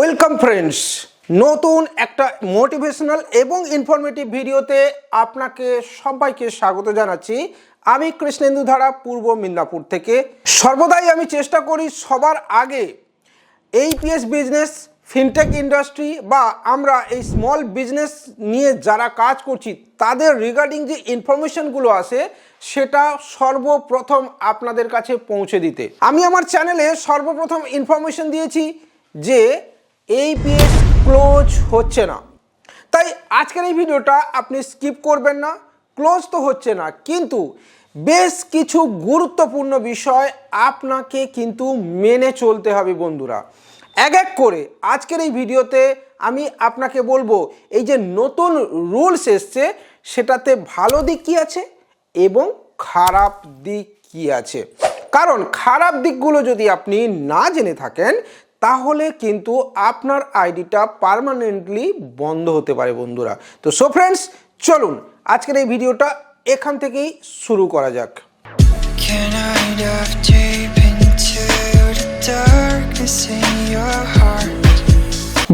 Welcome friends নতুন একটা motivational এবং ইনফরমেটিভ ভিডিওতে আপনাকে সবাইকে স্বাগত জানাচ্ছি। আমি কৃষ্ণেন্দু ধারা, পূর্ব মিদনাপুর থেকে। সর্বদাই আমি চেষ্টা করি সবার আগে এই এইপিএস বিজনেস ফিনটেক ইন্ডাস্ট্রি বা আমরা এই স্মল বিজনেস নিয়ে যারা কাজ করছি, তাদের রিগার্ডিং যে ইনফরমেশনগুলো আসে সেটা সর্বপ্রথম আপনাদের কাছে পৌঁছে দিতে। আমি আমার চ্যানেলে সর্বপ্রথম ইনফরমেশন দিয়েছি যে এইপিএস ক্লোজ হচ্ছে না। তাই আজকের এই ভিডিওটা আপনি স্কিপ করবেন না, ক্লোজ তো হচ্ছে না, কিন্তু বেশ কিছু গুরুত্বপূর্ণ বিষয় আপনাকে কিন্তু মেনে চলতে হবে বন্ধুরা। এক এক করে আজকের এই ভিডিওতে আমি আপনাকে বলব, এই যে নতুন রুলস এসছে, সেটাতে ভালো দিক কী আছে এবং খারাপ দিক কী আছে? কারণ খারাপ দিকগুলো যদি আপনি না জেনে থাকেন তাহলে কিন্তু আপনার আইডিটা পার্মানেন্টলি বন্ধ হতে পারে বন্ধুরা। তো সো ফ্রেন্ডস চলুন আজকের এই ভিডিওটা এখান থেকেই শুরু করা যাক?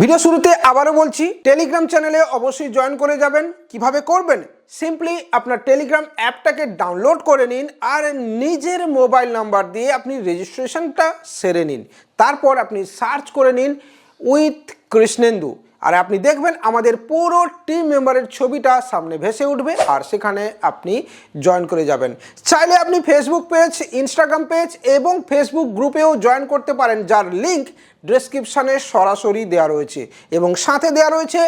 ভিডিও শুরুতে আবারও বলছি টেলিগ্রাম চ্যানেলে অবশ্যই জয়েন করে যাবেন। কীভাবে করবেন? সিম্পলি আপনার টেলিগ্রাম অ্যাপটাকে ডাউনলোড করে নিন আর নিজের মোবাইল নাম্বার দিয়ে আপনি রেজিস্ট্রেশনটা সেরে নিন। তারপর আপনি সার্চ করে নিন উইথ কৃষ্ণেন্দু আর আপনি দেখবেন আমাদের পুরো টিম মেম্বারের ছবিটা সামনে ভেসে উঠবে আর সেখানে আপনি জয়েন করে যাবেন। চাইলে আপনি ফেসবুক পেজ ইনস্টাগ্রাম পেজ এবং ফেসবুক গ্রুপেও জয়েন করতে পারেন, যার লিঙ্ক ডেসক্রিপশানে সরাসরি দেওয়া রয়েছে। এবং সাথে দেওয়া রয়েছে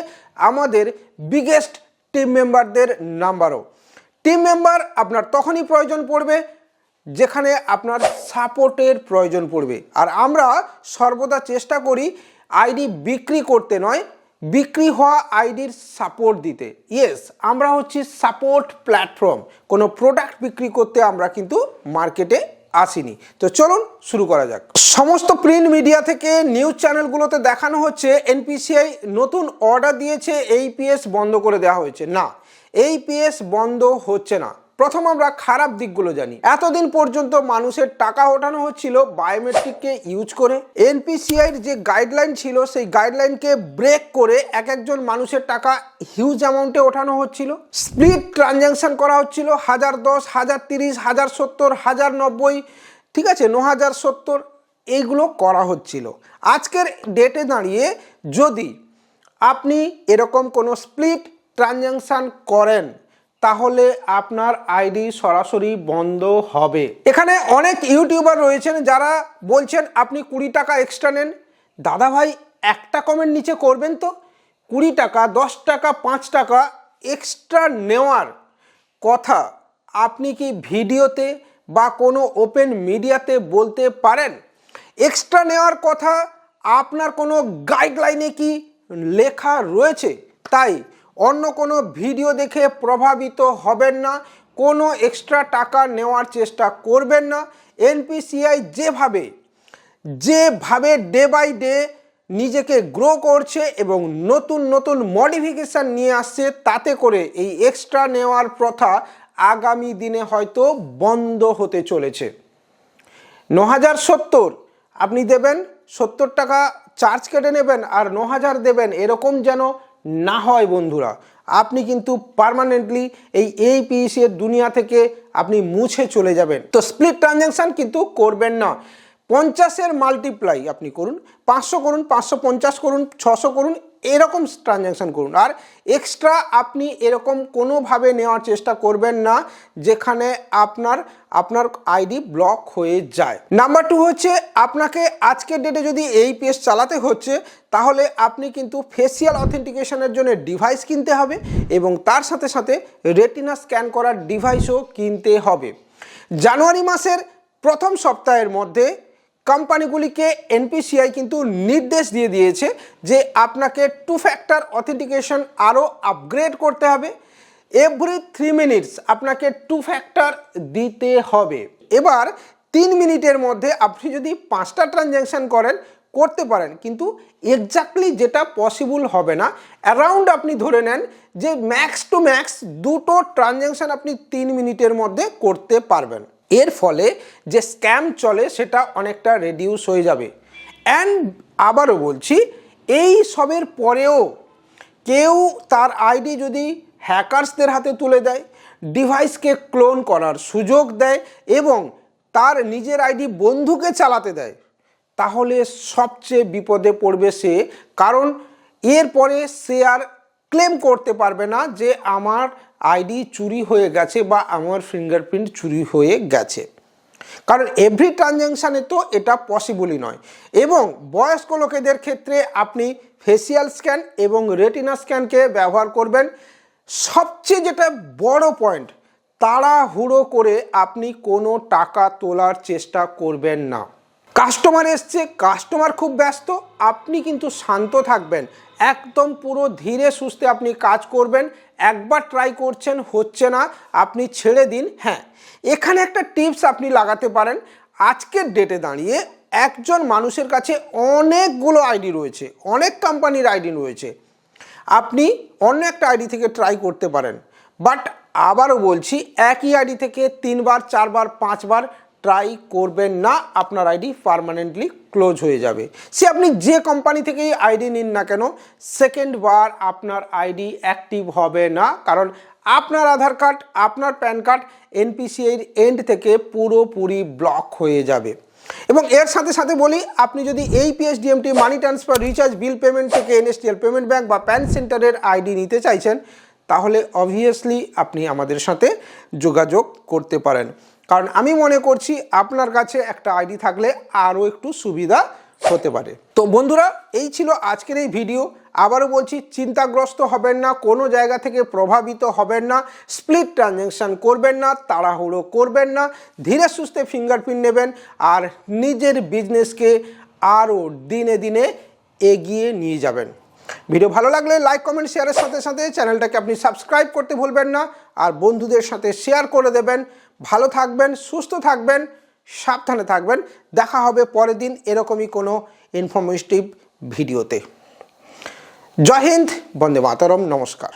আমাদের বিগেস্ট টিম মেম্বারদের নাম্বারও। টিম মেম্বার আপনার তখনই প্রয়োজন পড়বে যেখানে আপনার সাপোর্টের প্রয়োজন পড়বে। আর আমরা সর্বদা চেষ্টা করি আইডি বিক্রি করতে নয়, বিক্রি হওয়া আইডির সাপোর্ট দিতে। ইয়েস আমরা হচ্ছি সাপোর্ট প্ল্যাটফর্ম। কোনো প্রোডাক্ট বিক্রি করতে আমরা কিন্তু মার্কেটে আসিনি। তো চলুন শুরু করা যাক। সমস্ত প্রিন্ট মিডিয়া থেকে নিউজ চ্যানেলগুলোতে দেখানো হচ্ছে এনপিসিআই নতুন অর্ডার দিয়েছে এইপিএস বন্ধ করে দেওয়া হয়েছে। না এইপিএস বন্ধ হচ্ছে না। প্রথম আমরা খারাপ দিকগুলো জানি। এতদিন পর্যন্ত মানুষের টাকা ওঠানো হচ্ছিল বায়োমেট্রিককে ইউজ করে। এনপিসিআইর যে গাইডলাইন ছিল, সেই গাইডলাইনকে ব্রেক করে এক একজন মানুষের টাকা হিউজ অ্যামাউন্টে ওঠানো হচ্ছিল। স্প্লিট ট্রানজ্যাকশন করা হচ্ছিল, হাজার দশ, হাজার তিরিশ, হাজার সত্তর, হাজার নব্বই, ঠিক আছে, ন হাজার সত্তর এইগুলো করা হচ্ছিল। আজকের ডেটে দাঁড়িয়ে যদি আপনি এরকম কোনো স্প্লিট ট্রানজ্যাকশান করেন তাহলে আপনার আইডি সরাসরি বন্ধ হবে। এখানে অনেক ইউটিউবার রয়েছেন যারা বলছেন, আপনি কুড়ি টাকা এক্সট্রা নেন। দাদা ভাই, একটা কমেন্ট নিচে করবেন তো? কুড়ি টাকা, দশ টাকা, পাঁচ টাকা এক্সট্রা নেওয়ার কথা আপনি কি ভিডিওতে বা কোনো ওপেন মিডিয়াতে বলতে পারেন? এক্সট্রা নেওয়ার কথা আপনার কোনো গাইডলাইনে কি লেখা রয়েছে? তাই অন্য কোনো ভিডিও দেখে প্রভাবিত হবেন না, কোনো এক্সট্রা টাকা নেওয়ার চেষ্টা করবেন না। এনপিসিআই যেভাবে যেভাবে ডে বাই ডে নিজেকে গ্রো করছে এবং নতুন নতুন মডিফিকেশান নিয়ে আসছে, তাতে করে এই এক্সট্রা নেওয়ার প্রথা আগামী দিনে হয়তো বন্ধ হতে চলেছে। ন হাজার সত্তর, আপনি দেবেন, সত্তর টাকা চার্জ কেটে নেবেন আর ন হাজার দেবেন, এরকম যেন না হয় বন্ধুরা, আপনি কিন্তু পারমানেন্টলি এই এইপিসি এর দুনিয়া থেকে আপনি মুছে চলে যাবেন। তো স্প্লিট ট্রানজ্যাকশান কিন্তু করবেন না। পঞ্চাশের মাল্টিপ্লাই আপনি করুন, পাঁচশো করুন, পাঁচশো পঞ্চাশ করুন, ছশো করুন এরকম ট্রানজ্যাকশান করুন। আর এক্সট্রা আপনি এরকম কোনোভাবে নেওয়ার চেষ্টা করবেন না, যেখানে আপনার আপনার আইডি ব্লক হয়ে যায়। নাম্বার টু হচ্ছে, আপনাকে আজকের ডেটে যদি এই পেজ চালাতে হচ্ছে, তাহলে আপনি কিন্তু ফেসিয়াল অথেন্টিকেশনের জন্য ডিভাইস কিনতে হবে এবং তার সাথে সাথে রেটিনা স্ক্যান করার ডিভাইসও কিনতে হবে। জানুয়ারি মাসের প্রথম সপ্তাহের মধ্যে কোম্পানিগুলিকে এনপিসিআই কিন্তু নির্দেশ দিয়ে দিয়েছে যে আপনাকে টু ফ্যাক্টর অথেন্টিকেশন আরও আপগ্রেড করতে হবে। এভরি থ্রি মিনিটস আপনাকে টু ফ্যাক্টর দিতে হবে। এবার তিন মিনিটের মধ্যে আপনি যদি পাঁচটা ট্রানজ্যাকশান করেন, করতে পারেন, কিন্তু এক্স্যাক্টলি যেটা পসিবল হবে না অ্যারাউন্ড আপনি ধরে নেন যে ম্যাক্স টু ম্যাক্স দুটো ট্রানজ্যাকশান আপনি তিন মিনিটের মধ্যে করতে পারবেন। এর ফলে যে স্ক্যাম চলে সেটা অনেকটা রেডিউস হয়ে যাবে। অ্যান্ড আবারও বলছি, এই সবের পরেও কেউ তার আইডি যদি হ্যাকার্সদের হাতে তুলে দেয় ডিভাইসকে ক্লোন করার সুযোগ দেয় এবং তার নিজের আইডি বন্ধুকে চালাতে দেয়, তাহলে সবচেয়ে বিপদে পড়বে সে। কারণ এরপরে সে আর ক্লেম করতে পারবে না যে আমার আইডি চুরি হয়ে গেছে বা আমার ফিঙ্গারপ্রিন্ট চুরি হয়ে গেছে। কারণ এভরি ট্রানজ্যাকশানে তো এটা পসিবলই নয়। এবং বয়স্ক লোকেদের ক্ষেত্রে আপনি ফেসিয়াল স্ক্যান এবং রেটিনা স্ক্যানকে ব্যবহার করবেন। সবচেয়ে যেটা বড় পয়েন্ট তাড়াহুড়ো করে আপনি কোনো টাকা তোলার চেষ্টা করবেন না। কাস্টমার এসছে, কাস্টমার খুব ব্যস্ত, আপনি কিন্তু শান্ত থাকবেন। একদম পুরো ধীরে সুস্থে আপনি কাজ করবেন, একবার ট্রাই করছেন, হচ্ছে না, আপনি ছেড়ে দিন হ্যাঁ। এখানে একটা টিপস আপনি লাগাতে পারেন, আজকের ডেটে দাঁড়িয়ে একজন মানুষের কাছে অনেকগুলো আইডি রয়েছে, অনেক কোম্পানির আইডি রয়েছে। আপনি অন্য একটা আইডি থেকে ট্রাই করতে পারেন বাট আবারও বলছি, একই আইডি থেকে তিনবার, চারবার, পাঁচবার ট্রাই করবেন না, আপনার আইডি পারমানেন্টলি ক্লোজ হয়ে যাবে। সে আপনি যে কোম্পানি থেকেই আইডি নিন না কেন সেকেন্ড বার আপনার আইডি অ্যাক্টিভ হবে না। কারণ আপনার আধার কার্ড, আপনার প্যান কার্ড এনপিসিআইর এন্ড থেকে পুরোপুরি ব্লক হয়ে যাবে। এবং এর সাথে সাথে বলি, আপনি যদি এই PSDMT money transfer recharge bill payment থেকে এনএসটিএল পেমেন্ট ব্যাংক বা প্যান সেন্টারের আইডি নিতে চাইছেন, তাহলে অবভিয়াসলি আপনি আমাদের সাথে যোগাযোগ করতে পারেন। কারণ আমি মনে করছি আপনার কাছে একটা আইডি থাকলে আরও একটু সুবিধা হতে পারে। তো বন্ধুরা, এই ছিল আজকের এই ভিডিও। আবারও বলছি, চিন্তাগ্রস্ত হবেন না, কোনো জায়গা থেকে প্রভাবিত হবেন না স্প্লিট ট্রানজ্যাকশান করবেন না, তাড়াহুড়ো করবেন না, ধীরে সুস্থে ফিঙ্গারপ্রিন্ট নেবেন আর নিজের বিজনেসকে আরও দিনে দিনে এগিয়ে নিয়ে যাবেন। ভিডিও ভালো লাগলে লাইক, কমেন্ট, শেয়ারের সাথে সাথে চ্যানেলটাকে আপনি সাবস্ক্রাইব করতে ভুলবেন না। আর বন্ধুদের সাথে শেয়ার করে দেবেন। ভালো থাকবেন, সুস্থ থাকবেন, সাবধানে থাকবেন। দেখা হবে পরের দিন এরকমই কোনো ইনফরমেটিভ ভিডিওতে। জয় হিন্দ, বন্দে মাতরম, নমস্কার।